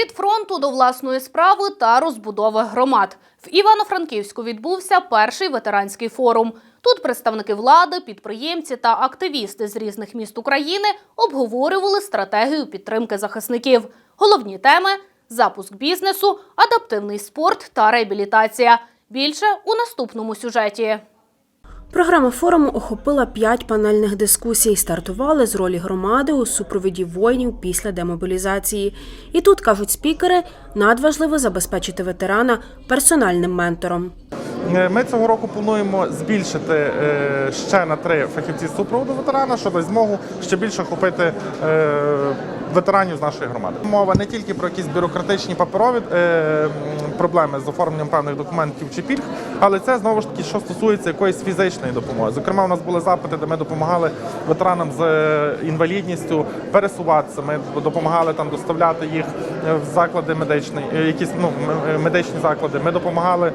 Від фронту до власної справи та розбудови громад. В Івано-Франківську відбувся перший ветеранський форум. Тут представники влади, підприємці та активісти з різних міст України обговорювали стратегію підтримки захисників. Головні теми запуск бізнесу, адаптивний спорт та реабілітація. Більше у наступному сюжеті. Програма форуму охопила п'ять панельних дискусій. Стартували з ролі громади у супроводі воїнів після демобілізації. І тут кажуть спікери, надважливо забезпечити ветерана персональним ментором. Е, Ми цього року плануємо збільшити е, ще на три фахівці супроводу ветерана, що дасть змогу ще більше охопити е, ветеранів з нашої громади. Мова не тільки про якісь бюрократичні паперові е, проблеми з оформленням певних документів чи пільг, але це знову ж таки, що стосується якоїсь фізичної допомоги. Зокрема, у нас були запити, де ми допомагали ветеранам з е, інвалідністю пересуватися. Ми допомагали там доставляти їх е, в заклади медичні, е, якісь ну медичні заклади. Ми допомагали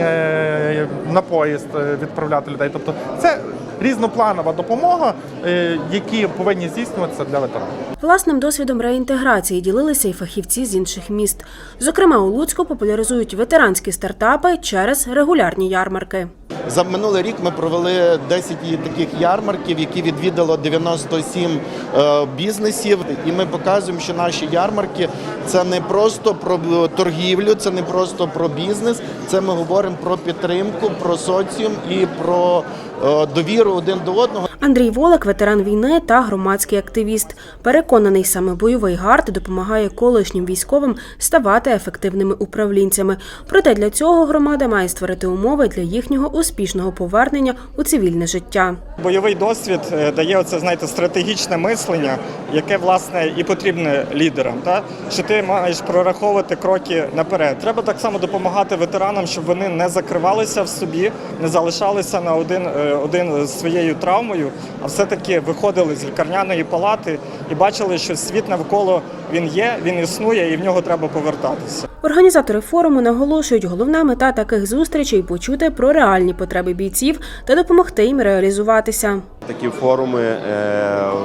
е, на поїзд е, відправляти людей. Тобто, це різнопланова допомога, е, які повинні здійснюватися для ветеранів. Власним досвідом реінтеграції ділилися і фахівці з інших міст. Зокрема, у Луцьку популяризують ветеранські стартапи через регулярні ярмарки. За минулий рік ми провели 10 таких ярмарків, які відвідало 97 е, бізнесів. І ми показуємо, що наші ярмарки це не просто про торгівлю, це не просто про бізнес. Це ми говоримо про підтримку, про соціум і про е, довіру один до одного. Андрій Волик, ветеран війни та громадський активіст. Переконаний, саме бойовий гард допомагає колишнім військовим ставати ефективними управлінцями. Проте для цього громада має створити умови для їхнього успішного повернення у цивільне життя. Бойовий досвід е, дає оце, знаєте, стратегічне мислення, яке власне і потрібне лідерам. Та що ти маєш прораховувати кроки наперед. Треба так само допомагати ветеранам, щоб вони не закривалися в собі, не залишалися на один, е, один з своєю травмою, а все-таки виходили з лікарняної палати і бачили, що світ навколо він є, він існує, і в нього треба повертатися. Організатори форуму наголошують, головна мета таких зустрічей почути про реальні потреби бійців та допомогти їм реалізуватися. Такі форуми е,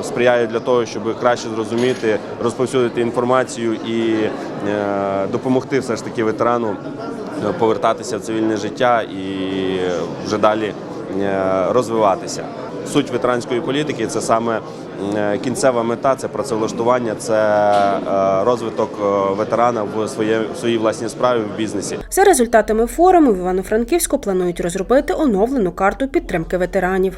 сприяють для того, щоб краще зрозуміти, розповсюдити інформацію і е, допомогти все ж таки ветерану е, повертатися в цивільне життя і вже далі розвиватися. Суть ветеранської політики це саме е, кінцева мета, це працевлаштування, це е, розвиток е, ветерана в своє- в своїй власній справі в бізнесі. За результатами форуму в Івано-Франківську планують розробити оновлену карту підтримки ветеранів.